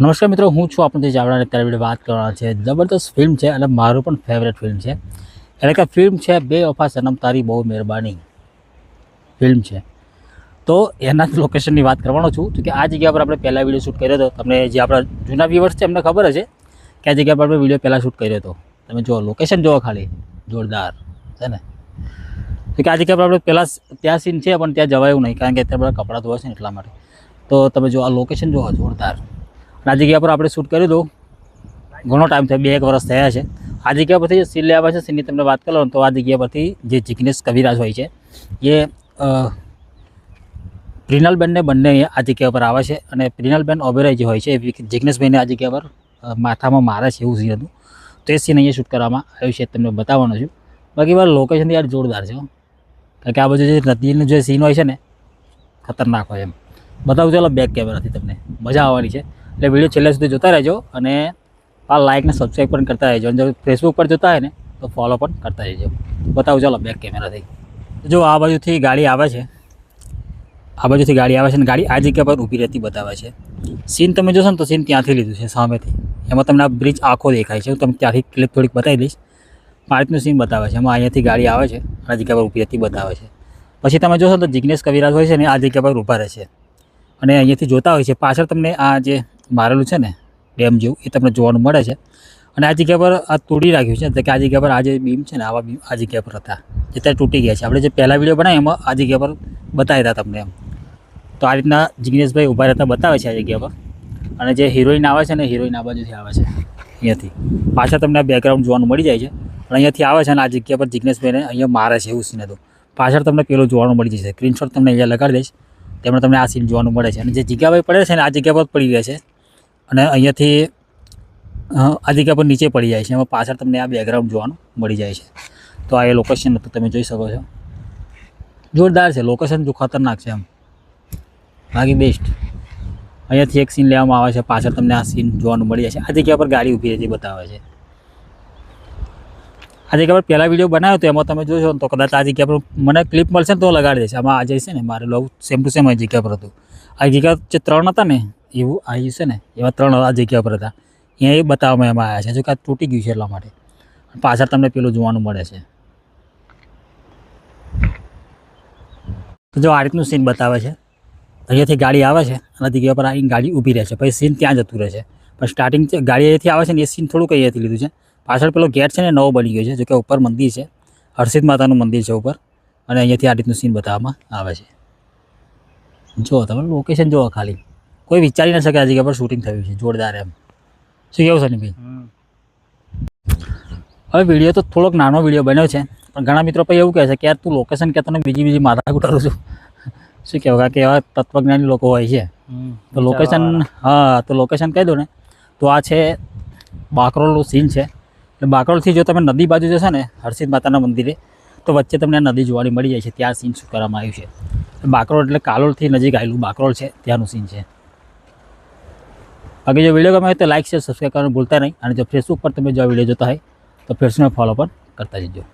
નમસ્કાર મિત્રો, હું છું આપણને જાવડાને અત્યારે વીડિયો વાત કરવાના છે જબરદસ્ત ફિલ્મ છે અને મારું પણ ફેવરેટ ફિલ્મ છે. એટલે કે ફિલ્મ છે બે વફા સનમ, તારી બહુ મહેરબાની ફિલ્મ છે. તો એના જ લોકેશનની વાત કરવાનો છું. તો કે આ જગ્યા પર આપણે પહેલાં વીડિયો શૂટ કર્યો હતો. તમને જે આપણા જૂના વ્યુઅર્સ છે એમને ખબર હશે કે આ જગ્યા પર આપણે વીડિયો પહેલાં શૂટ કર્યો હતો. તમે જુઓ લોકેશન જુઓ ખાલી. જોરદાર. છે ને? તો કે આ જગ્યા પર આપણે પહેલાં ત્યાં સીન છે, પણ ત્યાં જવાયું નહીં. કારણ કે અત્યારે બધા કપડાં ધોવા છે ને એટલા માટે. તો તમે જો આ લોકેશન જુઓ, જોરદાર. અને આ જગ્યા પર આપણે શૂટ કર્યું હતું. ઘણો ટાઈમ થયો, બે એક વર્ષ થયા છે. આ જગ્યા પરથી જે સીન લેવા છે સીનની તમને વાત કરો તો આ જગ્યા પરથી જે જિગ્નેશ કવિરાજ હોય છે, એ પ્રિનલબેનને બંને આ જગ્યા પર આવે છે અને પ્રિનલબેન ઓબેરાય જે હોય છે, એ જિગ્નેશભાઈને આ જગ્યા પર માથામાં મારે છે એવું સીન હતું. તો એ સીન અહીંયા શૂટ કરવામાં આવ્યું છે, તમને બતાવવાનો છું. બાકી મારા લોકેશન યાર જોરદાર છે કારણ કે આ બધું જે નદીનું જે સીન હોય છે ને, ખતરનાક હોય એમ. બતાવું ચાલો બેક કેમેરાથી તમને. મજા આવવાની છે. એટલે વીડિયો છેલ્લે સુધી જોતા રહેજો અને આ લાઇકને સબસ્ક્રાઈબ પણ કરતા રહેજો. અને જો ફેસબુક પર જોતા હોય ને, તો ફોલો પણ કરતા રહેજો. બતાવું, ચાલો બેક કેમેરાથી જો આ બાજુથી ગાડી આવે છે. આ બાજુથી ગાડી આવે છે અને ગાડી આ જગ્યા પર ઊભી રહેતી બતાવે છે. સીન તમે જોશો ને, તો સીન ત્યાંથી લીધું છે, સામેથી. એમાં તમને આ બ્રિજ આખો દેખાય છે. હું તમને ત્યાંથી ક્લિપ થોડીક બતાવી દઈશ. પાર્કનું સીન બતાવે છે. એમાં અહીંયાથી ગાડી આવે છે આ જગ્યા પર ઊભી રહેતી બતાવે છે. પછી તમે જોશો તો જિગ્નેશ કવિરાજ હોય છે ને, આ જગ્યા પર ઊભા રહે છે. અને અહીંયાથી જોતા હોય છે. પાછળ તમને આ જે મારેલું છે ને ડેમ જેવું, એ તમને જોવાનું મળે છે. અને આ જગ્યા પર આ તોડી રાખ્યું છે એટલે કે આ જગ્યા પર આ જે બીમ છે ને, આવા બીમ આ જગ્યા પર હતા, જે ત્યાં તૂટી ગયા છે. આપણે જે પહેલાં વીડિયો બનાવ્યો એમાં આ જગ્યા પર બતાવ્યા હતા તમને એમ. તો આ રીતના જિગ્નેશભાઈ ઊભા રહેતા બતાવે છે આ જગ્યા પર. અને જે હિરોઈન આવે છે ને, હિરોઈન આ બાજુથી આવે છે, અહીંયાથી. પાછળ તમને બેકગ્રાઉન્ડ જોવાનું મળી જાય છે. અને અહીંયાથી આવે છે અને આ જગ્યા પર જિગ્નેશભાઈને અહીંયા મારે છે એવું સીન હતું. પાછળ તમને પેલું જોવાનું મળી જશે. સ્ક્રીનશોટ તમને અહીંયા લગાડી દઈશ. તેમણે તમને આ સીન જોવાનું મળે છે. અને જે જગ્યાભાઈ પડે છે ને, આ જગ્યા પર પડી રહે છે. અને અહીંયાથી આ જગ્યા પર નીચે પડી જાય છે. એમાં પાછળ તમને આ બેકગ્રાઉન્ડ જોવાનું મળી જાય છે. તો આ એ લોકેશન હતું તમે જોઈ શકો છો. જોરદાર છે. લોકેશન જો ખતરનાક છે એમ. બાકી બેસ્ટ અહીંયાથી એક સીન લેવામાં આવે છે. પાછળ તમને આ સીન જોવાનું મળી જાય છે. આ જગ્યા પર ગાડી ઊભી રહેતી બતાવે છે. આ જગ્યા પર પહેલાં વીડિયો બનાવ્યો તો એમાં તમે જોશો તો કદાચ આ જગ્યા પર મને ક્લિપ મળશે ને તો લગાડી દેશે આમાં આ જે છે ને, મારે લવ સેમ ટુ સેમ આ જગ્યા પર હતું. આ જગ્યા જે ત્રણ હતા ને? એવું આવ્યું છે ને, એવા ત્રણ આ જગ્યા પર હતા અહીંયા એ બતાવવામાં એમાં આવ્યા છે, જો કે તૂટી ગયું છે એટલા માટે. પાછળ તમને પેલું જોવાનું મળે છે. જો આ રીતનું સીન બતાવે છે. અહીંયાથી ગાડી આવે છે અને જગ્યા પર આવીને ગાડી ઊભી રહે છે. પછી સીન ત્યાં જતું રહે છે. પણ સ્ટાર્ટિંગ ગાડી અહીંયાથી આવે છે ને, એ સીન થોડુંક અહીંયાથી લીધું છે. પાછળ પેલો ગેટ છે ને, નવો બની ગયો છે જોકે ઉપર મંદિર છે. હર્ષિદ માતાનું મંદિર છે ઉપર. અને અહીંયાથી આ રીતનું સીન બતાવવામાં આવે છે. જુઓ તમે લોકેશન જુઓ ખાલી. કોઈ વિચારી ન શકે આ જગ્યા પર શૂટિંગ થયું છે જોરદાર એમ. શું કેવું છે ભાઈ હવે વીડિયો તો થોડોક નાનો વીડિયો બન્યો છે પણ ઘણા મિત્રો પછી એવું કહે છે કે યાર તું લોકેશન કહેતો ને બીજી બીજી માથા ઉઠાડું છું. શું કહેવું કારણ કે એવા તત્વજ્ઞાની લોકો હોય છે. તો લોકેશન હા તો લોકેશન કહી દો ને. તો આ છે બાકરોલનું સીન છે. એટલે બાકરોલથી જો તમે નદી બાજુ જશો ને હર્ષિદ માતાના મંદિરે તો વચ્ચે તમને આ નદી જોવાની મળી જાય છે. ત્યાં સીન શું કરવામાં આવ્યું છે. બાકરોલ એટલે કાલોલથી નજીક આવેલું બાકરોલ છે ત્યાંનું સીન છે. બાકી જો વીડિયો ગમે હોય તો લાઇક શેર સબસ્ક્રાઈબ કરવાનું ભૂલતા નહીં. અને જો ફેસબુક પર તમે જો વીડિયો જોતા હોય, તો ફેસબુકને ફોલો પણ કરતા જજો.